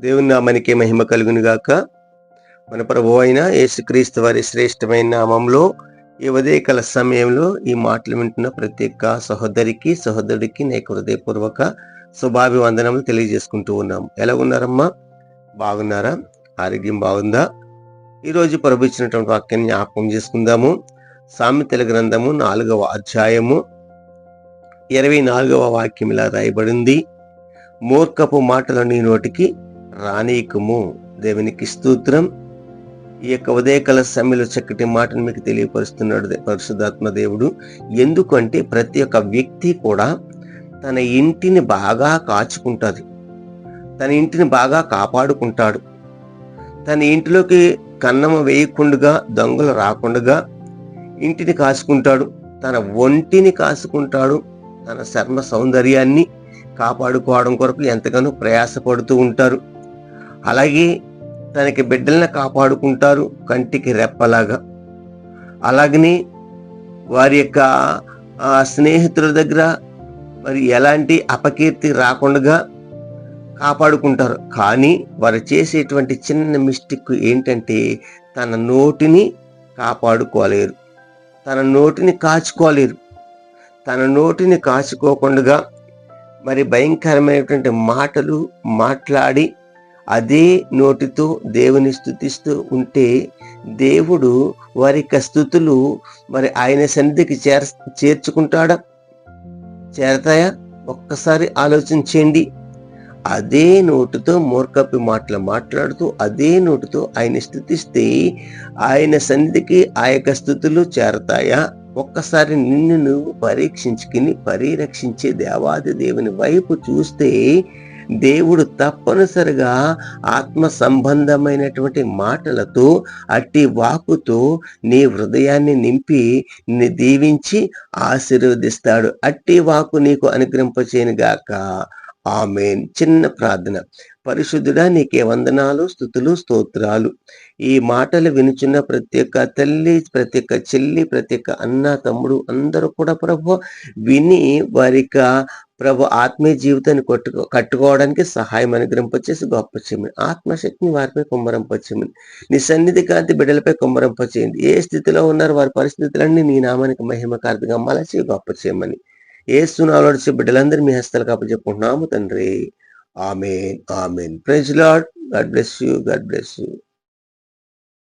దేవుని నామానికి మహిమ కలుగునుగాక మన ప్రభు అయిన యేసుక్రీస్తు వారి శ్రేష్టమైన నామంలో ఈ ఉదయకాల సమయంలో ఈ మాటలు వింటున్న ప్రతి ఒక్క సహోదరికి సహోదరుడికి నేను హృదయపూర్వక శుభాభివందనములు తెలియజేసుకుంటూ ఉన్నాము ఎలా ఉన్నారమ్మా? బాగున్నారా? ఆరోగ్యం బాగుందా? ఈరోజు ప్రభు ఇచ్చినటువంటి వాక్యాన్ని జ్ఞాపకం చేసుకుందాము. సామెతల గ్రంథము నాలుగవ అధ్యాయము ఇరవై నాలుగవ వాక్యం ఇలా రాయబడింది. మూర్ఖపు మాటలు నీ నోటికి రానీకము దేవునికి స్తోత్రం. ఈ యొక్క ఉదయకాల సమయంలో చక్కటి మాటను మీకు తెలియపరుస్తున్నాడు పరిశుద్ధాత్మ దేవుడు. ఎందుకంటే ప్రతి ఒక్క వ్యక్తి కూడా తన ఇంటిని బాగా కాచుకుంటుంది తన ఇంటిని బాగా కాపాడుకుంటాడు. తన ఇంటిలోకి కన్నమ వేయకుండా దొంగలు రాకుండగా ఇంటిని కాచుకుంటాడు. తన ఒంటిని కాచుకుంటాడు. తన చర్మ సౌందర్యాన్ని కాపాడుకోవడం కొరకు ఎంతగానో ప్రయాసపడుతూ ఉంటారు. అలాగే తనకి బిడ్డలను కాపాడుకుంటారు కంటికి రెప్పలాగా. అలాగనే వారి యొక్క స్నేహితుల దగ్గర మరి ఎలాంటి అపకీర్తి రాకుండా కాపాడుకుంటారు. కానీ వారు చేసేటువంటి చిన్న మిస్టేక్ ఏంటంటే తన నోటిని కాపాడుకోలేరు. తన నోటిని కాచుకోలేరు. తన నోటిని కాచుకోకుండా మరి భయంకరమైనటువంటి మాటలు మాట్లాడి అదే నోటితో దేవుని స్థుతిస్తూ ఉంటే దేవుడు వారి యొక్క స్థుతులు మరి ఆయన సన్నిధికి చేర చేర్చుకుంటాడా? చేరతాయా? ఒక్కసారి ఆలోచించండి అదే నోటితో మూర్ఖపి మాటలు మాట్లాడుతూ అదే నోటితో ఆయన స్థుతిస్తే ఆయన సన్నిధికి ఆ యొక్క స్థుతులు చేరతాయా? ఒక్కసారి నిన్ను నువ్వు పరీక్షించుకుని పరిరక్షించే దేవాది దేవుని వైపు చూస్తే దేవుడు తప్పనిసరిగా ఆత్మ సంబంధమైనటువంటి మాటలతో అట్టి వాకుతో నీ హృదయాన్ని నింపి ని దీవించి ఆశీర్వదిస్తాడు. అట్టి వాకు నీకు అనుగ్రహింపచేయను గాక ఆమెన్. చిన్న ప్రార్థన. పరిశుద్ధుడా నీకే వందనాలు స్థుతులు స్తోత్రాలు. ఈ మాటలు వినుచున్న ప్రతి ఒక్క తల్లి ప్రతి ఒక్క చెల్లి ప్రతి ఒక్క అన్న తమ్ముడు అందరూ కూడా ప్రభు విని వారి యొక్క ప్రభు ఆత్మీయ జీవితాన్ని కొట్టుకో కట్టుకోవడానికి సహాయం అనుగ్రహింపచేసి గొప్ప చేయమని ఆత్మశక్తిని వారిపై కుమ్మరింపచేయమని నీ సన్నిధి కాంతి బిడ్డలపై కుమ్మరింపచేయండి ఏ స్థితిలో ఉన్నారు వారి పరిస్థితులన్నీ నీ నామానికి మహిమకార్థంగా మలచి గొప్ప చేయమని ఏ సునాలోడిచే బిడ్డలందరూ మీ హస్తాలకు అప్పచెప్పుకుంటున్నాము తండ్రి. Amen. Amen. Praise Lord. God bless you. God bless you.